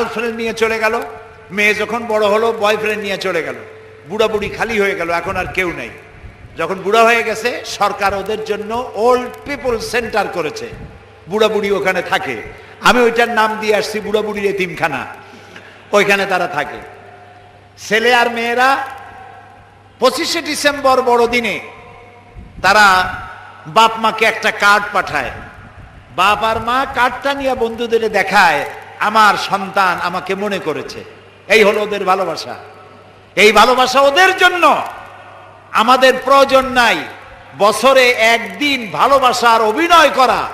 Girlfriend নিয়ে চলে গেল, মেয়ে যখন বড় হলো, বয়ফ্রেন্ড নিয়ে চলে গেল। বুড়া বুড়ি খালি হয়ে গেল, এখন আর কেউ নেই। যখন বুড়া হয়ে গেছে, সরকার ওদের জন্য ওল্ড পিপল সেন্টার করেছে। বুড়া বুড়ি ওখানে থাকে। আমি ওইটার নাম দিয়ে আসছি, বুড়া বুড়ির এতিমখানা। ওইখানে তারা থাকে। ছেলে আর মেয়েরা পঁচিশে ডিসেম্বর বড়দিনে তারা বাপ মাকে একটা কার্ড পাঠায়। বাপ আর মা কার্ডটা নিয়ে বন্ধুদের দেখায়। আমার সন্তান আমাকে মনে করেছে। এই হলো ওদের ভালোবাসা। এই ভালোবাসা ওদের জন্য। আমাদের প্রয়োজন নাই বছরে একদিন ভালোবাসার অভিনয় করা।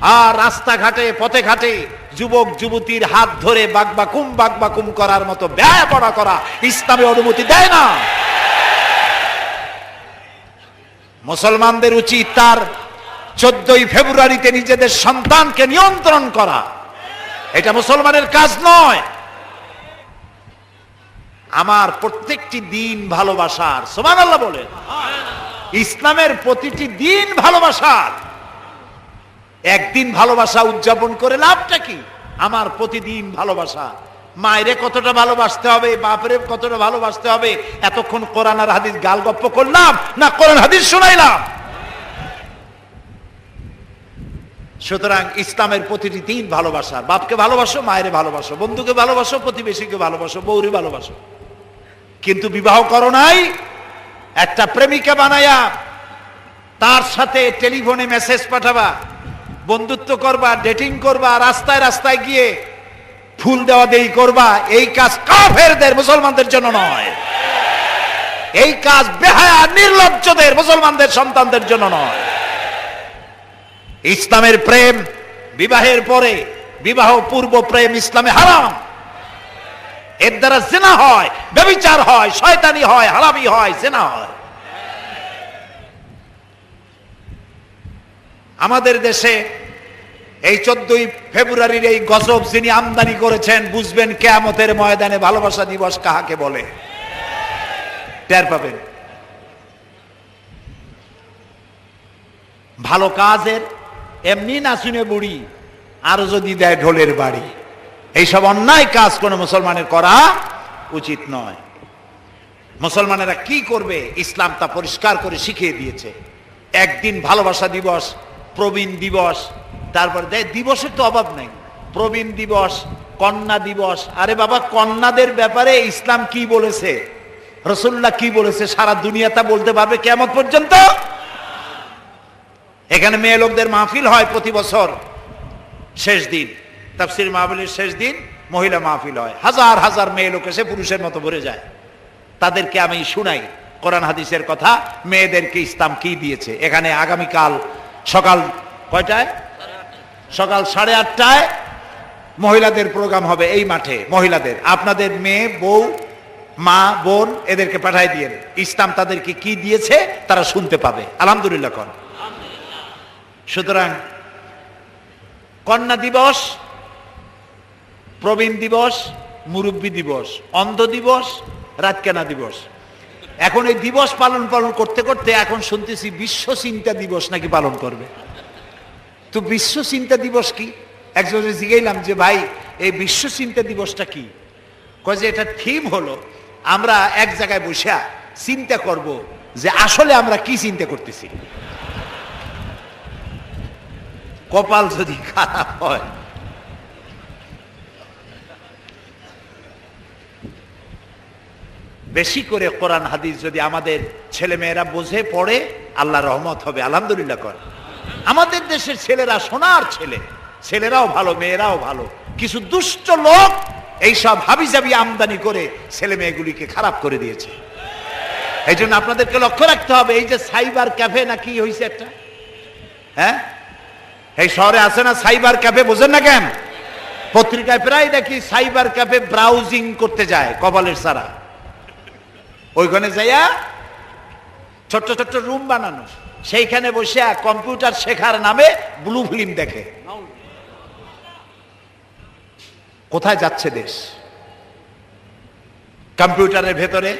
আর রাস্তাঘাটে পথে ঘাটে যুবক, যুবতীর হাত ধরে বাগবাকুম বাগবাকুম করার মতো ব্যয় পড়া করা ইসলামে অনুমতি দেয় না। মুসলমানদের উচিত তার চোদ্দই ফেব্রুয়ারিতে নিজেদের সন্তানকে নিয়ন্ত্রণ করা। এটা মুসলমানের কাজ নয়। আমার প্রত্যেকটি দিন ভালোবাসার সোমান আল্লাহ বলেন, ইসলামের প্রতিটি দিন ভালোবাসার। একদিন ভালোবাসা উদযাপন করে লাভটা কি? আমার প্রতিদিন ভালোবাসা। মায়েরে কতটা ভালোবাসতে হবে, বাপরে কতটা ভালোবাসতে হবে, এতক্ষণ কোরআন আর হাদিস গাল গপ্প করলাম না কোরআন হাদিস শোনাইলাম? সুতরাং ইসলামের প্রতিটি দিন ভালোবাসা বাপকে ভালোবাসো, মায়ের ভালোবাসো, বন্ধুকে ভালোবাসো, প্রতিবেশীকে ভালোবাসো, বউরে ভালোবাসো। কিন্তু বিবাহ করো নাই, একটা প্রেমিকা বানায়া তার সাথে টেলিফোনে মেসেজ পাঠাবা, বন্ধুত্ব করবা, ডেটিং করবা, রাস্তায় রাস্তায় গিয়ে ফুল দেওয়া দেই করবা, এই কাজ কাফেরদের, মুসলমানদের জন্য নয়। এই কাজ বেহায়া, নির্লজ্জদের, মুসলমানদের সন্তানদের জন্য নয়। ইসলামের প্রেম বিবাহের পরে, বিবাহ পূর্ব প্রেম ইসলামে হারাম। এর দ্বারা জেনা হয়, ব্যবিচার হয়, শয়তানি হয়, হারামি হয়, জেনা হয়। আমাদের দেশে এই চোদ্দই ফেব্রুয়ারির এই গজব যিনি আমদানি করেছেন, বুঝবেন কেয়ামতের ময়দানে ভালোবাসা দিবস কাহাকে বলে? টের পাবেন। ভালো কাজের এমনি না শুনে বুড়ি, আরও যদি দেয় ঢোলের বাড়ি। এইসব অন্যায় কাজ কোনো মুসলমানের করা উচিত নয়। মুসলমানেরা কি করবে, ইসলাম তা পরিষ্কার করে শিখিয়ে দিয়েছে। একদিন ভালোবাসা দিবস, প্রবীণ দিবস, তারপরে দেয় দিবসের তো অভাব নেই। প্রবীণ দিবস, কন্যা দিবস, আরে বাবা, কন্যাদের ব্যাপারে ইসলাম কি বলেছে? রসুল্লাহ কি বলেছে? সারা দুনিয়া তা বলতে পারবে কেমন পর্যন্ত? এখানে মেয়ে লোকদের মাহফিল হয় প্রতি বছর। শেষ দিন। তাফসির মাহফিলের শেষ দিন মহিলা মাহফিল হয়। হাজার হাজার মেয়ে লোক এসে পুরুষের মতো ভরে যায়। তাদেরকে আমি শুনাই কোরআন হাদিসের কথা, মেয়েদেরকে ইসলাম কি দিয়েছে? এখানে আগামীকাল সকাল কয়টায়? সকাল সাড়ে আটটায় মহিলাদের প্রোগ্রাম হবে এই মাঠে, মহিলাদের। আপনাদের মেয়ে, বউ, মা, বোন এদেরকে পাঠাই দিয়ে ইসলাম তাদেরকে কি দিয়েছে তারা শুনতে পাবে। আলহামদুলিল্লাহ কর। সুতরাং কন্যা দিবস, প্রবীণ দিবস, মুরব্বী দিবস, অন্ধ দিবস, রাতকেনা দিবস। এখন এই দিবস পালন পালন করতে করতে এখন শুনতেছি বিশ্ব চিন্তা দিবস নাকি পালন করবে। তো বিশ্ব চিন্তা দিবস কি? একজনে জিগাইলাম যে, ভাই, এই বিশ্ব চিন্তা দিবসটা কি? কয় যে এটা থিম হলো, আমরা এক জায়গায় বসে চিন্তা করব যে আসলে আমরা কি চিন্তা করতেছি। কপাল যদি খারাপ হয়। বেশি করে কোরআন, হাদিস যদি আমাদের ছেলে মেয়েরা বোঝে, পড়ে, আল্লাহ রহমত হবে, আলহামদুলিল্লাহ কর। আমাদের দেশের ছেলেরা সোনার ছেলে, ছেলেরাও ভালো, মেয়েরাও ভালো। কিছু দুষ্ট লোক এইসব হাবিজাবি আমদানি করে ছেলে মেয়েগুলিকে খারাপ করে দিয়েছে। এই জন্য আপনাদেরকে লক্ষ্য রাখতে হবে, এই যে সাইবার ক্যাফে না কি হয়েছে একটা? হ্যাঁ? এই শহরে আছে না সাইবার ক্যাফে, বোঝেন না কেন? পত্রিকায় প্রায় দেখি সাইবার ক্যাফে ব্রাউজিং করতে যায় কপালের সারা। ওইখানে যাইয়া ছোট্ট ছোট্ট রুম বানানো। সেইখানে বসে কম্পিউটার শেখার নামে ব্লু ফিল্ম দেখে। কোথায় যাচ্ছে দেশ? কম্পিউটারের ভেতরে,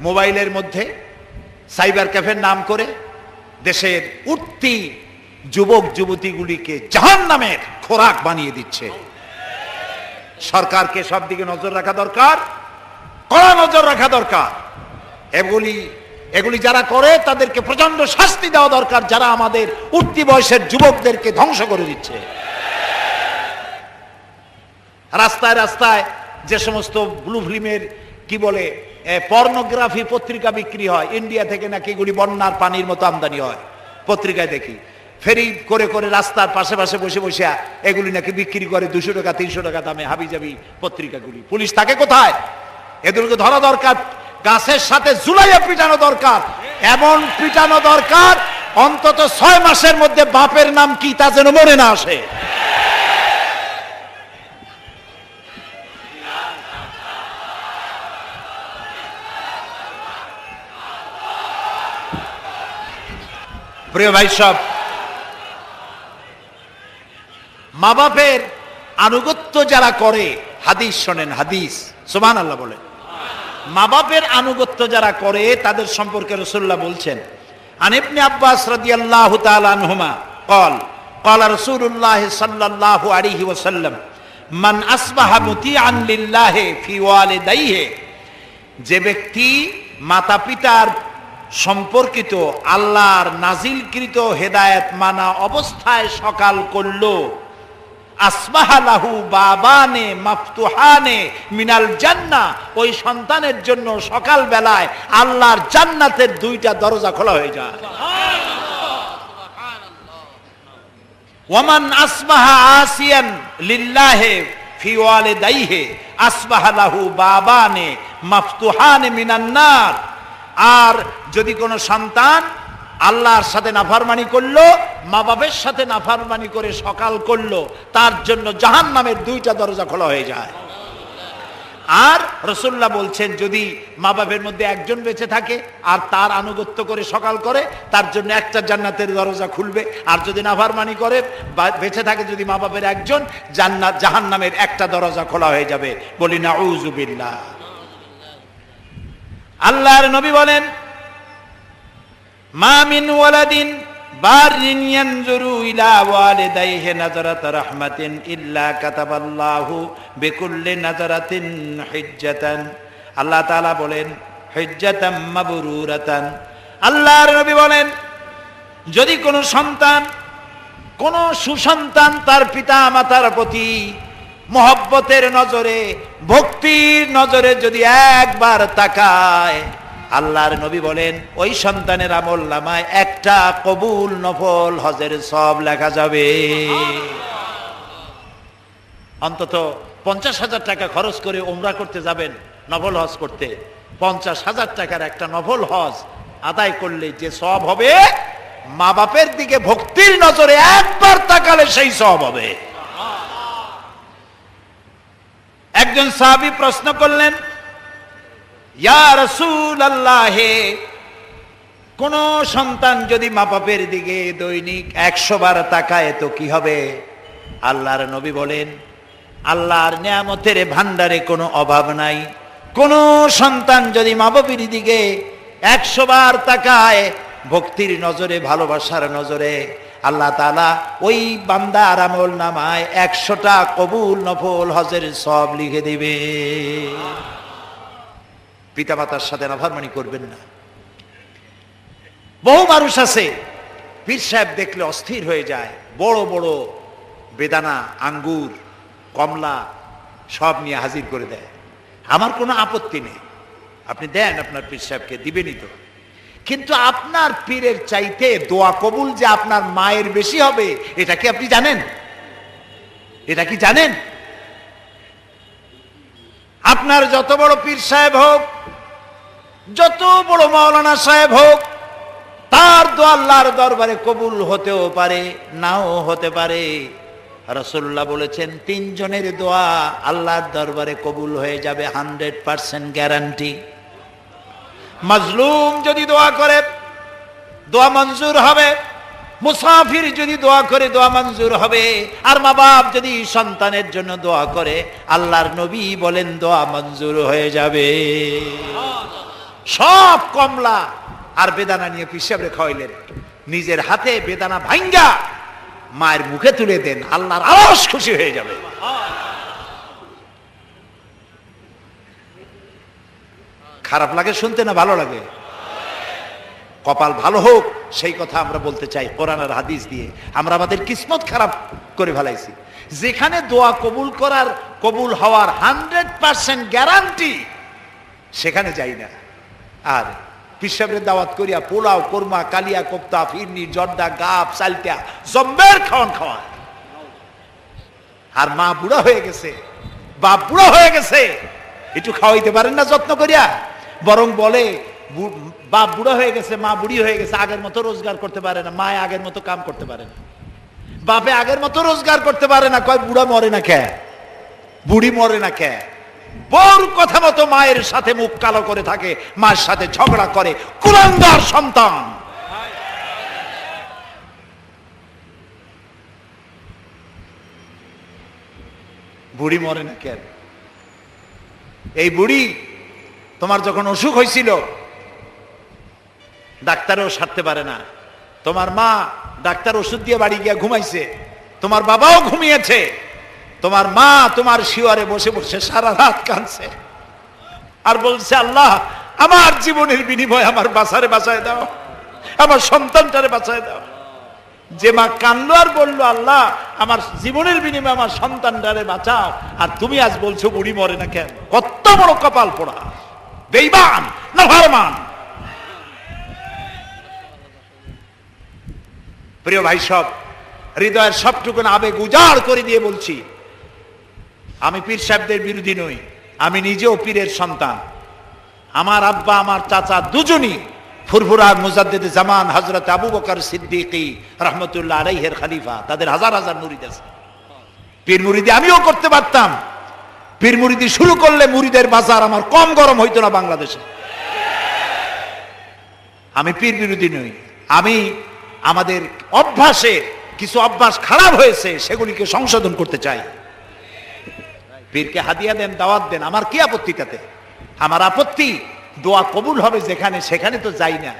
মোবাইলের মধ্যে, সাইবার ক্যাফের নাম করে দেশের উঠতি যুবক যুবতীগুলিকে জাহান নামের খোরাক বানিয়ে দিচ্ছে। সরকারকে সব দিকে নজর রাখা দরকার, কড়া নজর রাখা দরকার। এগুলি এগুলি যারা করে, তাদেরকে প্রচণ্ড শাস্তি দেওয়া দরকার, যারা আমাদের উঠতি বয়সের যুবকদেরকে ধ্বংস করে দিচ্ছে। রাস্তায় রাস্তায় যে সমস্ত ব্লু ফিল্মের, কি বলে পর্নোগ্রাফি পত্রিকা বিক্রি হয়, ইন্ডিয়া থেকে নাকি এগুলি বন্যার পানির মতো আমদানি হয়। পত্রিকায় দেখি ফেরি করে করে রাস্তার পাশে পাশে বসে বসে এগুলি নাকি বিক্রি করে দুশো টাকা, তিনশো টাকা দামে হাবি যাবি পত্রিকাগুলি। পুলিশ থাকে কোথায়? এদেরকে ধরা দরকার, গাছের সাথে জুলাইয়া পিটানো দরকার। এমন পিটানো দরকার, অন্তত ছয় মাসের মধ্যে বাপের নাম কি তা যেন মনে না আসে। প্রিয় ভাই সব মা বাপের আনুগত্য যারা করে হাদিস শোনেন হাদিস সুমান আল্লাহ বলে মা বাপের আনুগত্য যারা করে তাদের সম্পর্কে রসুল্লাহ বলছেন আনিবনে আব্বাস রাদিয়াল্লাহু তাআলা আনহুমা قال قال رسول الله صلى الله عليه وسلم من اصبح مطيعا لله في والديه যে ব্যক্তি মাতা পিতার সম্পর্কিত আল্লাহর নাজিলকৃত হেদায়েত মানা অবস্থায় সকাল করলো আসমাহালাহু বাবানে, মাফতুহানে, মিনাল জান্না। ওই সন্তানের জন্য সকাল বেলায় আল্লাহর জান্নাতের দুইটা দরজা খোলা হয়ে যায়। ওয়ামান আসবাহা আসিয়ান লিল্লাহে ফি ওয়ালিদাইহে, আসবাহা লাহু বাবানে, মাফতুহানে মিনান নার। আর যদি কোনো সন্তান আল্লাহর সাথে নাফারমানি করল মা বাবের সাথে নাফারমানি করে সকাল করল, তার জন্য জাহান নামের দুইটা দরজা খোলা হয়ে যায়। আর রসুল্লাহ বলছেন, যদি মা বাবের মধ্যে একজন বেঁচে থাকে আর তার আনুগত্য করে সকাল করে, তার জন্য একটা জান্নাতের দরজা খুলবে। আর যদি নাফারমানি করে বেঁচে থাকে যদি মা বাবের একজন, জান্নাত জাহান নামের একটা দরজা খোলা হয়ে যাবে। বলি না উজুবিল্লাহ আল্লাহর নবী বলেন মা মিন ওয়ালাদিন বারিন ইয়ানজুরু ইলা ওয়ালিদাইহি নাজারাত রাহমাতিন ইল্লা কাতাবাল্লাহু বিকুল্লি নাজারাতিন হিজ্জাতান। আল্লাহ তাআলা বলেন, হিজ্জাতাম মাবরুরাতান। আল্লাহর নবী বলেন, যদি কোনো সন্তান, কোন সুসন্তান তার পিতা মাতার প্রতি মহব্বতের নজরে, ভক্তির নজরে যদি একবার তাকায় আল্লাহর নবী বলেন, ওই সন্তানের আমল নামায় একটা কবুল নফল হজের সব লেখা যাবে। অন্তত পঞ্চাশ হাজার টাকা খরচ করে ওমরা করতে যাবেন নফল হজ করতে। পঞ্চাশ হাজার টাকার একটা নফল হজ আদায় করলে যে সব হবে, মা বাপের দিকে ভক্তির নজরে একবার তাকালে সেই সব হবে। একজন সাহাবি প্রশ্ন করলেন ইয়া রসুল আল্লাহে কোন সন্তান যদি মা বাপের দিকে দৈনিক একশো বার তাকায় তো কি হবে? আল্লাহর নবী বলেন, আল্লাহর নিয়ামতের ভান্ডারে কোনো অভাব নাই। কোন সন্তান যদি মা বাপের দিকে একশো বার তাকায়, ভক্তির নজরে, ভালোবাসার নজরে, আল্লাহ তালা ওই বান্দা আরামল নামায় একশোটা কবুল নফল হজের সব লিখে দিবে। পিতামাতার সাথে নাফারমানি করবেন না। বহু মানুষ আছে, পীর সাহেব দেখলে অস্থির হয়ে যায়। বড় বড় বেদানা, আঙ্গুর, কমলা সব নিয়ে হাজির করে দেয়। আমার কোনো আপত্তি নেই। আপনি দেন আপনার পীর সাহেবকে, দিবেনই তো। কিন্তু আপনার পীরের চাইতে দোয়া কবুল যে আপনার মায়ের বেশি হবে, এটা কি আপনি জানেন? এটা কি জানেন? আপনার যত বড় পীর সাহেব হোক, যত বড় মাওলানা সাহেব হোক, তার দোয়া আল্লাহর দরবারে কবুল হতেও পারে, নাও হতে পারে। রসুল্লাহ বলেছেন, তিনজনের দোয়া আল্লাহর দরবারে কবুল হয়ে যাবে, হান্ড্রেড পার্সেন্ট গ্যারান্টি। মাজলুম যদি দোয়া করে, দোয়া মঞ্জুর হবে। মুসাফির যদি দোয়া করে, দোয়া মঞ্জুর হবে। আর মা বাপ যদি সন্তানের জন্য দোয়া করে, আল্লাহর নবী বলেন, দোয়া মঞ্জুর হয়ে যাবে। সব কমলা আর বেদানা নিয়ে পিসাবরে খাওয়াইলেন নিজের হাতে বেদানা ভাঙ্গা মায়ের মুখে তুলে দেন, আল্লাহর আরস খুশি হয়ে যাবে। খারাপ লাগে, শুনতে না ভালো লাগে? কপাল ভালো হোক, সেই কথা আমরা বলতে চাই কোরআন আর হাদিস দিয়ে। আমরা আমাদের কিসমত খারাপ করে ফেলাইছি। যেখানে দোয়া কবুল করার, কবুল হওয়ার হান্ড্রেড পার্সেন্ট গ্যারান্টি, সেখানে যাই না। আর পিসাবের দাওয়াত করিয়া পোলাও, কোরমা, কালিয়া, কোপ্তা, ফিরনি, জর্দা গাপ চালটা জম্বের খাওয়ান খাওয়ান আর মা বুড়া হয়ে গেছে, বাপ বুড়া হয়ে গেছে, একটু খাওয়াইতে পারেন না যত্ন করিয়া? বরং বলে বাপ বুড়ো হয়ে গেছে, মা বুড়ি হয়ে গেছে, আগের মতো রোজগার করতে পারে না, মায় আগের মতো কাম করতে পারে না। বাপে আগের মতো রোজগার করতে পারে না, কয় বুড়া মরে না কে? বুড়ি মরে না কে? বউর কথা মতো মায়ের সাথে মুখ কালো করে থাকে মায়ের সাথে ঝগড়া করে, কুলাঙ্গার সন্তান। বুড়ি মরে না কেন এই বুড়ি তোমার যখন অসুখ হয়েছিল ডাক্তারও সারতে পারে না। তোমার মা ডাক্তার ওষুধ দিয়ে বাড়ি গিয়া ঘুমাইছে, তোমার বাবাও ঘুমিয়েছে, তোমার মা তোমার শিওরে বসে বসে সারা রাত কাঁদছে। আর বলছে, আল্লাহ, আমার জীবনের বিনিময় আমার বাসারে বাঁচায় দাও, আমার সন্তানটারে বাঁচায় দাও। যে মা কানলো আর বলল, আল্লাহ, আমার জীবনের বিনিময়ে আমার সন্তানটারে বাঁচাও, আর তুমি আজ বলছো বুড়ি মরে না কেন? কত বড় কপাল পোড়া। বেইমান না ভারমান প্রিয় ভাই সব, হৃদয়ের সবটুকুন আবেগ উজাড় করে দিয়ে বলছি, আমি পীর সাহেবদের বিরোধী নই, আমি নিজেও পীরের সন্তান। আমার আব্বা, আমার চাচা দুজনই ফুরফুরা মুজাদ্দেদ জামান হজরত আবু বকর সিদ্দিকী রহমতুল্লাহ আলাইহের খালিফা, তাদের হাজার হাজার মুরিদ আছে। পীর মুরিদি আমিও করতে পারতাম। পীর মুরিদি শুরু করলে মুরিদের বাজার আমার কম গরম হইতো না বাংলাদেশে। আমি পীর বিরোধী নই, আমি আমাদের অভ্যাসে কিছু অভ্যাস খারাপ হয়েছে, সেগুলিকে সংশোধন করতে চাই। পীরকে হাদিয়া দেন, দাওয়াত দেন, আমার কি আপত্তি তাতে আমার আপত্তি, দোয়া কবুল হবে যেখানে, সেখানে তো যাই না।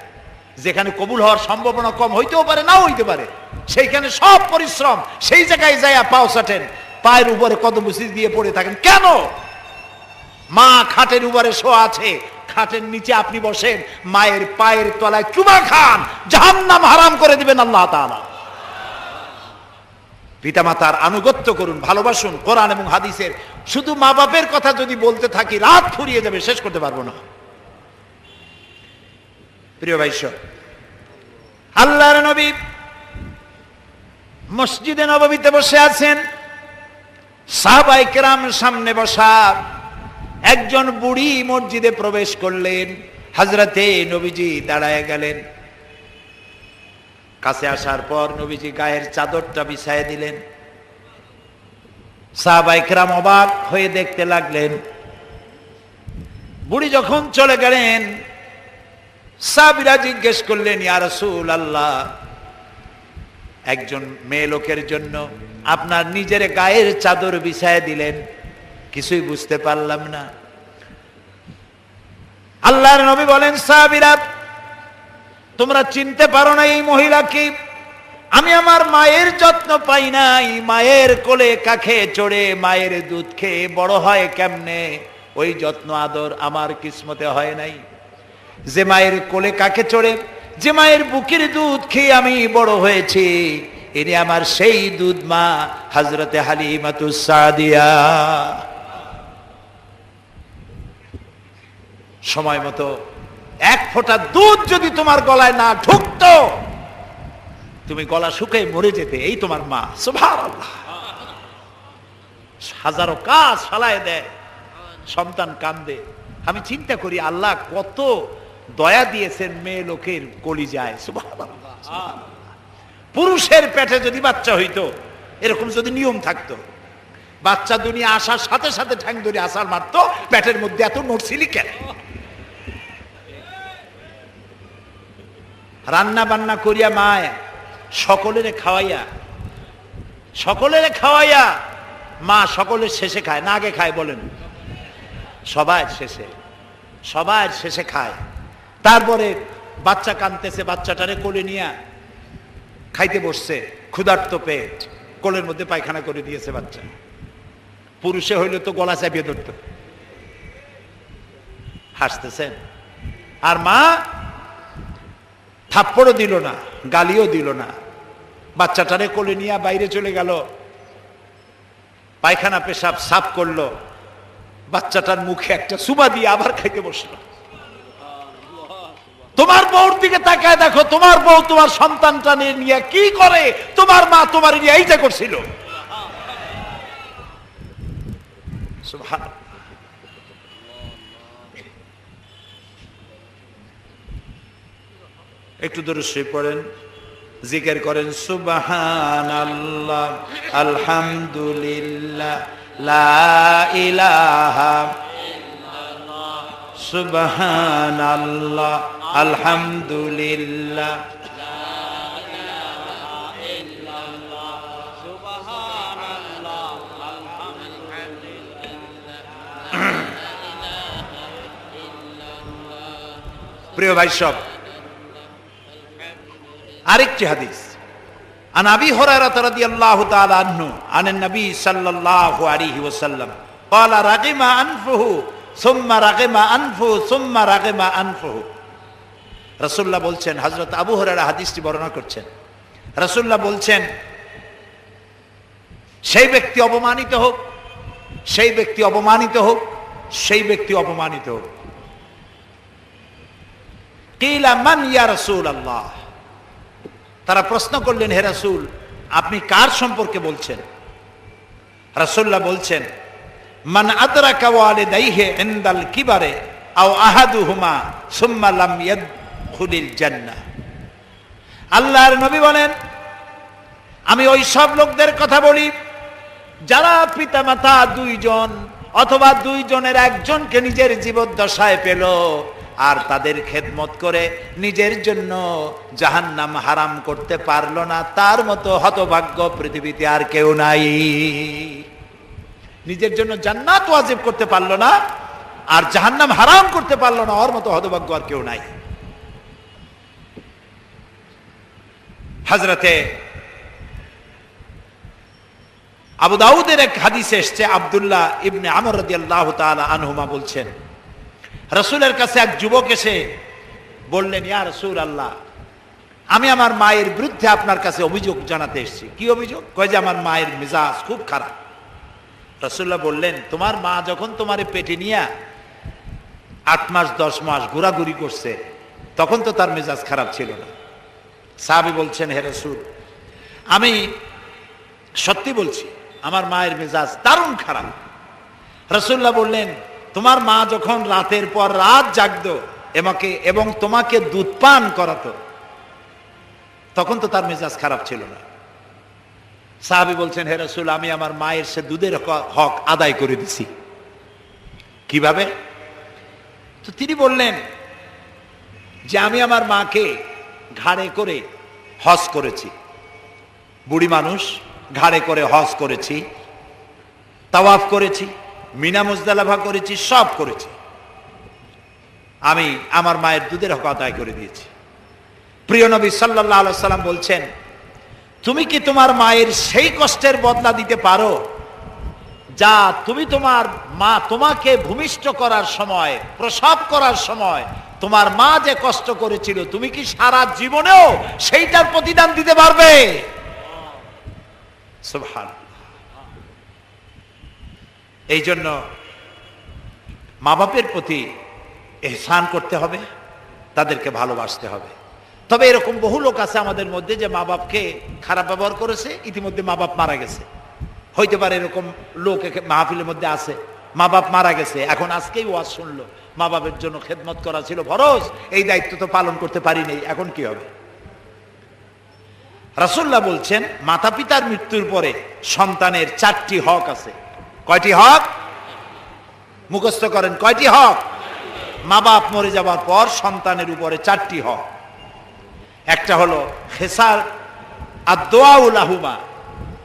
যেখানে কবুল হওয়ার সম্ভাবনা কম, হইতেও পারে, নাও হইতে পারে। সেইখানে সব পরিশ্রম, সেই জায়গায় যাইয়া পাও চাটেন পায়ের উপরে কদম দিয়ে পড়ে থাকেন। কেন? মা খাটের উপরে শোয়া আছে খাটের নিচে আপনি বসেন, মায়ের পায়ের তলায় চুমা খান, জাহান্নাম হারাম করে দিবেন আল্লাহ তাআলা। পিতামাতার আনুগত্য করুন, ভালোবাসুন কোরআন এবং হাদিসের। শুধু মা বাপের কথা যদি বলতে থাকি, রাত ফুরিয়ে যাবে, শেষ করতে পারব না। প্রিয় ভাইস আল্লাহর নবী মসজিদে নবমীতে বসে আছেন সাহাবাই কেরাম সামনে বসা একজন বুড়ি মসজিদে প্রবেশ করলেন, হাজরাতে নবীজি দাঁড়ায় গেলেন। কাছে আসার পর নবীজি গায়ের চাদরটা বিছায় দিলেন। সাহাবাইকরাম অবাক হয়ে দেখতে লাগলেন, বুড়ি যখন চলে গেলেন সাবিরা জিজ্ঞেস করলেন, ইয়া রাসূল আল্লাহ একজন মেয়ে লোকের জন্য আপনার নিজের গায়ের চাদর বিছায় দিলেন? কিছুই বুঝতে পারলাম না। আল্লাহর নবী বলেন, সাহাবিরা, তোমরা চিনতে পারো না এই মহিলাকে। আমি আমার মায়ের যত্ন পাই নাই। মায়ের কোলে কাখে চড়ে মায়ের দুধ খেয়ে বড় হয় কেমনে? ওই যত্ন, আদর আমার কিসমতে হয় নাই। যে মায়ের কোলে কাকে চড়ে, যে মায়ের বুকের দুধ খেয়ে আমি বড় হয়েছি এনে আমার সেই দুধ মা হজরতে হালিমাতুসাদিয়া সময় মতো এক ফোঁটা দুধ যদি তোমার গলায় না ঢুকতো, তুমি গলা শুকিয়ে মরে যেতে, এই তোমার মা। সুবহানাল্লাহ। হাজারো কাজ ফালায় দেয়, সন্তান কান্দে। আমি চিন্তা করি, আল্লাহ কত দয়া দিয়েছেন মেয়ে লোকের কলি যায় পুরুষের পেটে যদি বাচ্চা হইতো, এরকম যদি নিয়ম থাকতো, বাচ্চা দুনিয়া আসার সাথে সাথে ঠ্যাং ধরে আসার মারতো, পেটের মধ্যে এত নড়ছিলি কেন? রান্না বান্না করিয়া মায়, সকলের খাওয়াইয়া। সকলের খাওয়াইয়া, মা সকলের শেষে খায়, না আগে খায় বলেন। সবার শেষে সবার শেষে খায়। তারপরে বাচ্চা কানতেছে বাচ্চাটারে কোলে নিয়ে খাইতে বসছে, ক্ষুধার্ত পেট, কোলের মধ্যে পায়খানা করে দিয়েছে বাচ্চা। পুরুষে হইলে তো গলা চাপিয়ে ধরত। হাসতেছেন। আর মা থাপ্পড়ও দিল না, গালিও দিল না। বাচ্চাটারে কোলে নিয়ে বাইরে চলে গেল। পায়খানা পেশাব সাফ করল। বাচ্চাটার মুখে একটা সুবা দিয়ে আবার খাইতে বসল। তোমার বউর দিকে তাকায় দেখো, তোমার বউ তোমার সন্তানটা নিয়ে কি করে? তোমার মা তোমার নিয়ে এইটা করছিল। একটু দূরে শুয়ে পড়েন জিকের করেন সুবাহান আল্লাহ আলহামদুলিল্লাহ লা ইলাহা সুবহান আল্লাহ আলহামদুলিল্লাহ প্রিয় ভাই সব আরেকটি হাদিস عن ابي هريره رضي الله تعالى عنه عن النبي صلى الله عليه وسلم قال رغم انفه ثم رغم انفه ثم رغم انفه রাসূলুল্লাহ বলছেন হযরত আবু হুরায়রা হাদিসটি বর্ণনা করছেন রাসূলুল্লাহ বলছেন সেই ব্যক্তি অপমানিত হোক সেই ব্যক্তি অপমানিত হোক সেই ব্যক্তি অপমানিত হোক কিলা মান ইয়া রাসূলুল্লাহ তারা প্রশ্ন করলেন, হে রাসূল, আপনি কার সম্পর্কে বলছেন? রাসুল্লাহ বলছেন, মান আদরা কাওয়ালে ওয়ালিদাইহি ইনদাল কিবারে আও আহাদু হুমা সুম্মা লাম ইয়াদখুলিল জান্নাহ। আল্লাহর নবী বলেন, আমি ওই সব লোকদের কথা বলি, যারা পিতামাতা দুইজন অথবা দুইজনের একজনকে নিজের জীবদ্দশায় পেল আর তাদের খেদমত করে নিজের জন্য জাহান্নাম হারাম করতে পারল না। তার মতো হতভাগ্য পৃথিবীতে আর কেউ নাই। নিজের জন্য জান্নাত ওয়াজিব করতে পারল না আর জাহান্নাম হারাম করতে পারল না, ওর মতো হতভাগ্য আর কেউ নাই। হাজরতে আবু দাউদের এক হাদিস এসছে, আবদুল্লাহ ইবনে আমর রাদিয়াল্লাহু তাআলা আনহুমা বলছেন রসুলের কাছে এক যুবক এসে বললেন, ইয়া রসুল আল্লাহ আমি আমার মায়ের বিরুদ্ধে আপনার কাছে অভিযোগ জানাতে এসেছি। কি অভিযোগ? কয় যে, আমার মায়ের মেজাজ খুব খারাপ। রসুল্লাহ বললেন, তোমার মা যখন তোমার পেটে নিয়ে আট মাস, দশ মাস ঘোরাঘুরি করছে, তখন তো তার মেজাজ খারাপ ছিল না। সাহাবি বলছেন, হে রসুল, আমি সত্যি বলছি, আমার মায়ের মেজাজ দারুণ খারাপ। রসুল্লাহ বললেন তোমার মা যখন রাতের পর রাত জাগত, এমাকে এবং তোমাকে দুধ পান করাতো, তখন তো তার মেজাজ খারাপ ছিল না। সাহাবি বলছেন, হে রসুল, আমি আমার মায়ের সে দুধের হক আদায় করে দিছি। কীভাবে? তো তিনি বললেন যে, আমি আমার মাকে ঘাড়ে করে হজ করেছি। বুড়ি মানুষ, ঘাড়ে করে হজ করেছি, তাওয়াফ করেছি মিনা মুজদালাভা করেছি, সব করেছি। আমি আমার মায়ের দুধের হক আদায় করে দিয়েছি। প্রিয় নবী সাল্লাহ সাল্লাম বলছেন, তুমি কি তোমার মায়ের সেই কষ্টের বদলা দিতে পারো, যা তুমি তোমার মা তোমাকে ভূমিষ্ঠ করার সময়, প্রসব করার সময়, তোমার মা যে কষ্ট করেছিল, তুমি কি সারা জীবনেও সেইটার প্রতিদান দিতে পারবে? সুবহানাল্লাহ। এই জন্য মা বাপের প্রতি এহসান করতে হবে, তাদেরকে ভালোবাসতে হবে। তবে এরকম বহু লোক আছে আমাদের মধ্যে যে মা বাপকে খারাপ ব্যবহার করেছে, ইতিমধ্যে মা বাপ মারা গেছে। হইতে পারে এরকম লোক মাহফিলের মধ্যে আছে মা বাপ মারা গেছে, এখন আজকেই ওয়াজ শুনলো মা বাপের জন্য খেদমত করা ছিল ফরজ, এই দায়িত্ব তো পালন করতে পারিনি এখন কি হবে? রাসুল্লাহ বলছেন মাতা পিতার মৃত্যুর পরে সন্তানের চারটি হক আছে। কয়টি হক? মুখস্থ করেন, কয়টি হক? মা বাপ মরে যাওয়ার পর সন্তানের উপরে চারটি হক। একটা হলো হেসার আর দোয়াউলাহুমা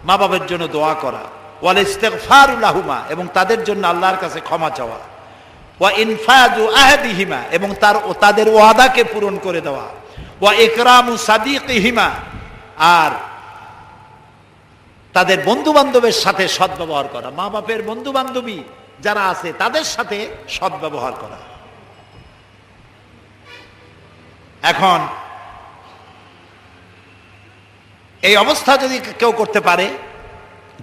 মা বাবার জন্য দোয়া করা। ওয়াল ইস্তেগফারুলাহুমা এবং তাদের জন্য আল্লাহর কাছে ক্ষমা চাওয়া। ওয়া ইনফাদু আহাদিহিমা, এবং তার তাদের ওয়াদাকে পূরণ করে দেওয়া। ওয়া ইকরামু সাদিকিহিমা, আর তাদের বন্ধু বান্ধবের সাথে সদ্ব্যবহার করা। মা বাপের বন্ধু বান্ধবী যারা আছে, তাদের সাথে সদ্ব্যবহার করা। এখন, এই অবস্থা যদি কেউ করতে পারে,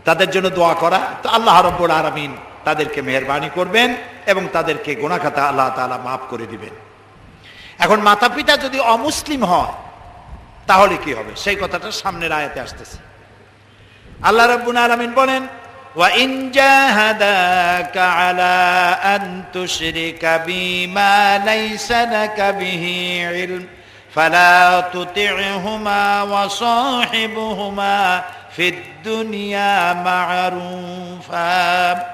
তাদের জন্য দোয়া করা, তো আল্লাহ রব্বুল আরামিন তাদেরকে মেহরবানি করবেন এবং তাদেরকে গোনাখাতা আল্লাহ তাআলা মাফ করে দিবেন। এখন মাতা পিতা যদি অমুসলিম হয়, তাহলে কি হবে? সেই কথাটা সামনের আয়াতে আসতেছে। আল্লাহ রাব্বুল আলামিন বলেন وَإِن جَاهَدَاكَ عَلَى أَن تُشْرِكَ بِي مَا لَيْسَ لَكَ بِهِ عِلْمٌ فَلَا تُطِعْهُمَا وَصَاحِبْهُمَا فِي الدُّنْيَا مَعْرُوفًا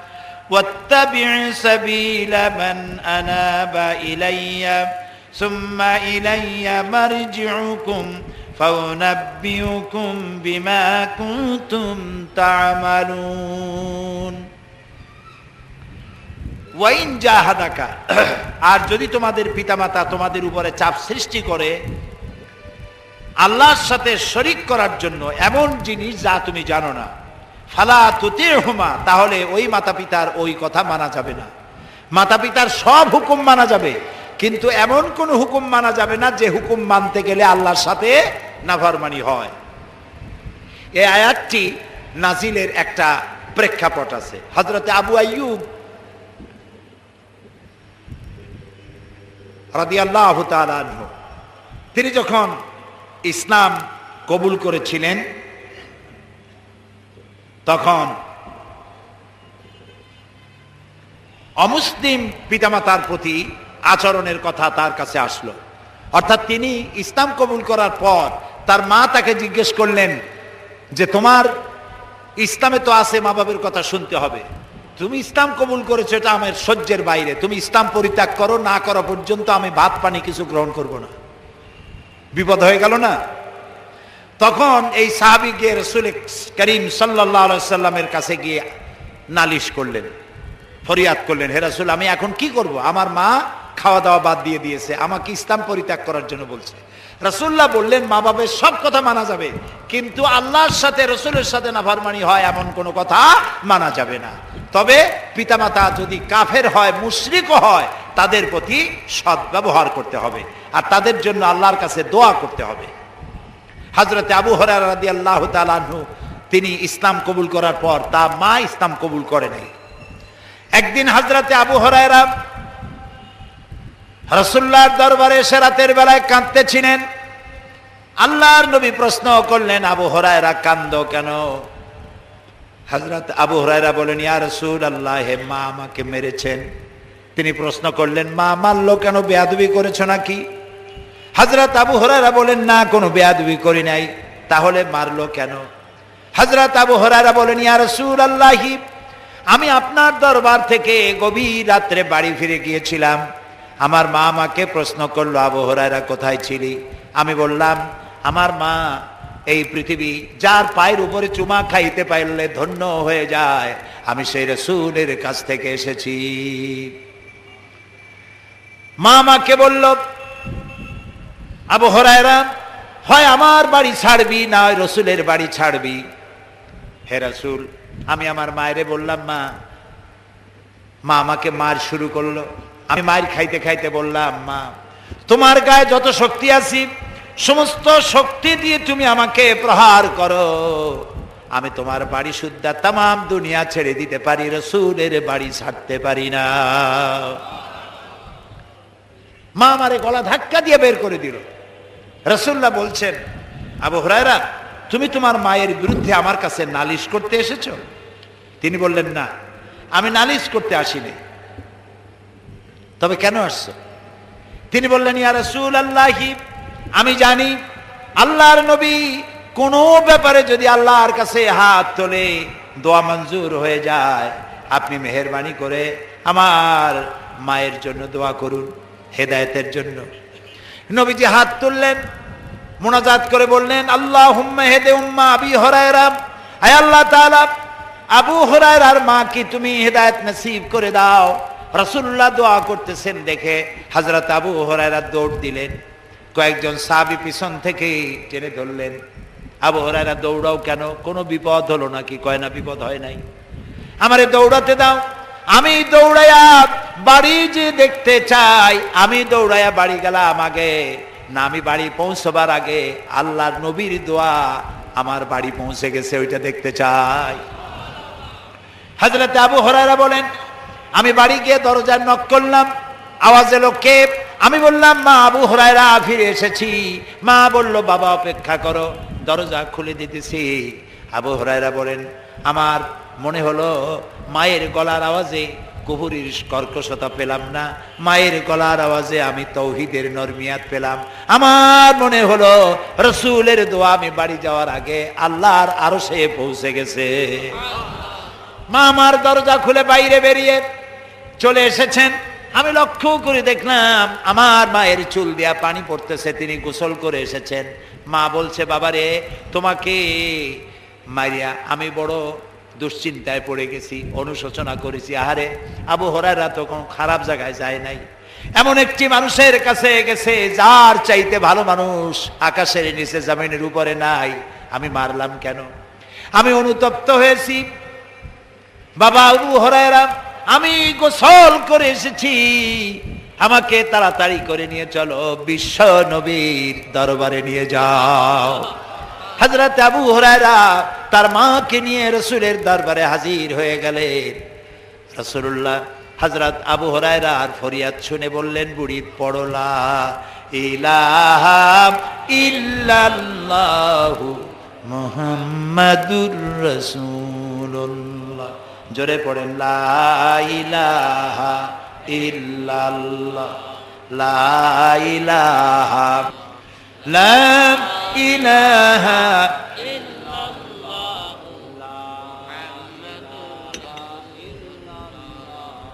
وَاتَّبِعْ سَبِيلَ مَنْ أَنَابَ إِلَيَّ ثُمَّ إِلَيَّ مَرْجِعُكُمْ فَأُنَبِّئُكُم بِمَا كُنتُمْ تَعْمَلُونَ ওয়াইন জাহাদাকা আর যদি তোমাদের পিতামাতা তোমাদের উপরে চাপ সৃষ্টি করে আল্লাহর সাথে শরিক করার জন্য এমন জিনিস যা তুমি জানো না ফালা তুতে হুমা তাহলে ওই মাতা পিতার ওই কথা মানা যাবে না মাতা পিতার সব হুকুম মানা যাবে কিন্তু এমন কোন হুকুম মানা যাবে না যে হুকুম মানতে গেলে আল্লাহর সাথে নাফরমানি হয়। এই আয়াতটি নাজিলের একটা প্রেক্ষাপট আছে। হজরতে আবু আইয়ুব রাদিয়াল্লাহ তাআলা আনহু, তিনি যখন ইসলাম কবুল করেছিলেন, তখন অমুসলিম পিতামাতার প্রতি আচরণের কথা তার কাছে আসলো। অর্থাৎ তিনি ইসলাম কবুল করার পর তার মা তাকে জিজ্ঞেস করলেন যে, তোমার ইসলামে তো আছে মা বাবের কথা শুনতে হবে। তুমি ইসলাম কবুল করেছ, এটা আমার সহ্যের বাইরে। তুমি ইসলাম পরিত্যাগ করো, না করা পর্যন্ত আমি ভাত, পানি কিছু গ্রহণ করব না। বিপদ হয়ে গেল না? তখন এই সাহাবি গিয়ে রসুল করিম সাল্লাহ সাল্লামের কাছে গিয়ে নালিশ করলেন, ফরিয়াদ করলেন, হে রাসুল, আমি এখন কি করব? আমার মা খাওয়া দাওয়া বাদ দিয়ে দিয়েছে, আমাকে ইসলাম পরিত্যাগ করার জন্য বলছে। রসুল্লাহ বললেন, মা বাবের সব কথা মানা যাবে, কিন্তু আল্লাহর সাথে, রসুলের সাথে নাফারমানি হয় এমন কোনো কথা মানা যাবে না। তবে পিতামাতা যদি কাফের হয়, মুশরিকও হয়, তাদের প্রতি সদ্ব্যবহার করতে হবে, আর তাদের জন্য আল্লাহর কাছে দোয়া করতে হবে। হজরতে আবু হরার আল্লাহ তালু তিনি ইসলাম কবুল করার পর তা মা ইসলাম কবুল করে নাই। একদিন হাজরাতে আবু হরায়রা রসুল্লাহর দরবারে এসে রাতের বেলায় কাঁদতেছিলেন। আল্লাহর নবী প্রশ্ন করলেন, আবু হরায়রা কান্দ কেন? হজরত আবু হরায়রা বলেন ইয়া রসুল আল্লাহ হে মা আমাকে মেরেছেন। তিনি প্রশ্ন করলেন, মা মারলো কেন? বেয়াদবি করেছ নাকি? হজরত আবু হরায়রা বলেন না, কোনো বেয়াদবি করি নাই। তাহলে মারলো কেন? হজরত আবু হরায়রা বলেন ইয়া রসুল আল্লাহি আমি আপনার দরবার থেকে গভীর রাত্রে বাড়ি ফিরে গিয়েছিলাম। আমার মা আমাকে প্রশ্ন করল, আবু কোথায় ছিলি? আমি বললাম, আমার মা এই পৃথিবী, যার পায়ের উপরে চুমা খাইতে পারলে ধন্য হয়ে যায়। আমি সেই রসুলের কাছ থেকে এসেছি। মা আমাকে বলল, আবু হরায়রা, হয় আমার বাড়ি ছাড়বি, না রসুলের বাড়ি ছাড়বি? হে রসুল, আমি আমার মায়েরে বললাম, মা মা আমাকে মার শুরু করল। আমি মায়ের খাইতে খাইতে বললাম, মা, তোমার গায়ে যত শক্তি আছি, সমস্ত শক্তি দিয়ে তুমি আমাকে প্রহার করো। আমি তোমার বাড়ি শুদ্ধা তাম দুনিয়া ছেড়ে দিতে পারি, রসুলের বাড়ি ছাড়তে পারি না। মা আমারে গলা ধাক্কা দিয়ে বের করে দিল। রসুল্লাহ বলছেন, আবু হরায়রা, তুমি তোমার মায়ের বিরুদ্ধে আমার কাছে নালিশ করতে এসেছ? তিনি বললেন, না, আমি নালিশ করতে আসিনি। তবে কেন আসছো? তিনি বললেন, ইয়া রসুল আল্লাহি আমি জানি আল্লাহর নবী কোন ব্যাপারে যদি আল্লাহর কাছে হাত তোলে, দোয়া মঞ্জুর হয়ে যায়, আপনি মেহরবানি করে আমার মায়ের জন্য দোয়া করুন, হেদায়তের জন্য। নবীজি হাত তুললেন, মোনাজাত করে বললেন আল্লাহ হুম্মা হেদে উম্মা আবি হরায়রা আয় আল্লাহ তাআলা, আবু হরায়রার মা কি তুমি হেদায়েত নসিব করে দাও। রসুল্লাহ দোয়া করতেছেন দেখে হজরত আবু হরায়রা দৌড় দিলেন। কয়েকজন সাবি পিছন থেকে টেনে ধরলেন। আবু হরায়রা দৌড়াও কেন? কোনো বিপদ হলো নাকি? কয়, না, বিপদ হয় নাই। আমারে দৌড়াতে দাও। আমি দৌড়াইয়া বাড়ি যে দেখতে চাই, আমি দৌড়াইয়া বাড়ি গেলাম আগে। না, আমি বাড়ি পৌঁছবার আগে আল্লাহর নবীর দোয়া আমার বাড়ি পৌঁছে গেছে, ওইটা দেখতে চাই। হাজরত আবু হরারা বলেন আমি বাড়ি গিয়ে দরজার নক করলাম, আওয়াজ এলো, কে? আমি বললাম, মা আবু হরাইরা ফিরে এসেছি। মা বলল, বাবা, অপেক্ষা করো, দরজা খুলে দিতেছি। আবু হরাইরা বলেন, আমার মনে হলো মায়ের গলার আওয়াজে কুহুরির কর্কশতা পেলাম না। মায়ের গলার আওয়াজে আমি তৌহিদের নরমিয়াত পেলাম। আমার মনে হলো রসুলের দোয়া আমি বাড়ি যাওয়ার আগে আল্লাহর আরও সে পৌঁছে গেছে। মা আমার দরজা খুলে বাইরে বেরিয়ে চলে এসেছেন। আমি লক্ষ্য করে দেখলাম, আমার মায়ের চুল দিয়া পানি পড়তেছে, তিনি গোসল করে এসেছেন। মা বলছে, বাবারে, তোমাকে মারিয়া আমি বড় দুশ্চিন্তায় পড়ে গেছি, অনুশোচনা করেছি। আহারে, আবু হরারা তো কোনো খারাপ জায়গায় যায় নাই। এমন একটি মানুষের কাছে গেছে, যার চাইতে ভালো মানুষ আকাশের নিচে জামিনের উপরে নাই। আমি মারলাম কেন? আমি অনুতপ্ত হয়েছি। বাবা আবু হরায়রা আমি গোসল করে এসেছি। আমাকে তাড়াতাড়ি করে নিয়ে চলো বিশ্ব নবীর দরবারে নিয়ে যাও। হজরত আবু হরায়রা তার মাকে নিয়ে রসুলের দরবারে হাজির হয়ে গেলেন। রসুল্লাহ হজরত আবু হরায়রা আর ফরিয়াদ শুনে বললেন, বুড়ি পড়লা ইলাহাম ইল্লাল্লাহু মুহাম্মাদুর রাসূলুল্লাহ। জোরে পড়েন, লা ইলাহা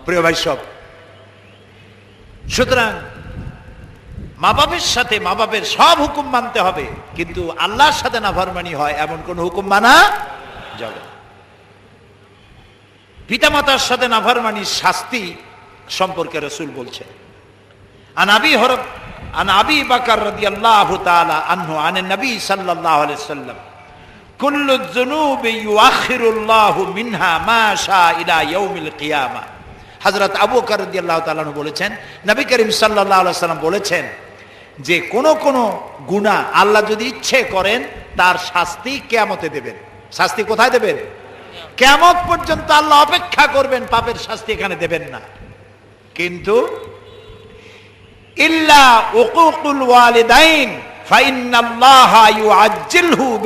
প্রিয় ভাই সব, সুতরাং মা বাপের সাথে মা বাপের সব হুকুম মানতে হবে, কিন্তু আল্লাহর সাথে নাফরমানি হয়, এমন কোন হুকুম মানা যাবে না। পিতামাতার সাথে নাফরমানির শাস্তি সম্পর্কে রসুল বলছে আন আবি হরব আন আবি বাকার রাদিয়াল্লাহু তাআলা আনহু আন নবী আলাইহি সাল্লাম, কুল্লু যুনুবি ইউআখিরুল্লাহু মিনহা মা শা ইলা ইয়াউমিল কিয়ামা। হযরত আবু বকর রাদিয়াল্লাহু তাআলা বলেছেন, নবী করিম সাল্লাল্লাহু আলাইহি সাল্লাম বলেছেন যে কোন কোন গুনাহ আল্লাহ যদি ইচ্ছে করেন, তার শাস্তি কিয়ামতে দেবেন। শাস্তি কোথায় দেবেন? কিয়ামত পর্যন্ত আল্লাহ অপেক্ষা করবেন, পাপের শাস্তি এখানে দেবেন না। কিন্তু, ইল্লা উকুকুল ওয়ালিদাইন, ফাইন্নাল্লাহা ইউআজ্জিলহু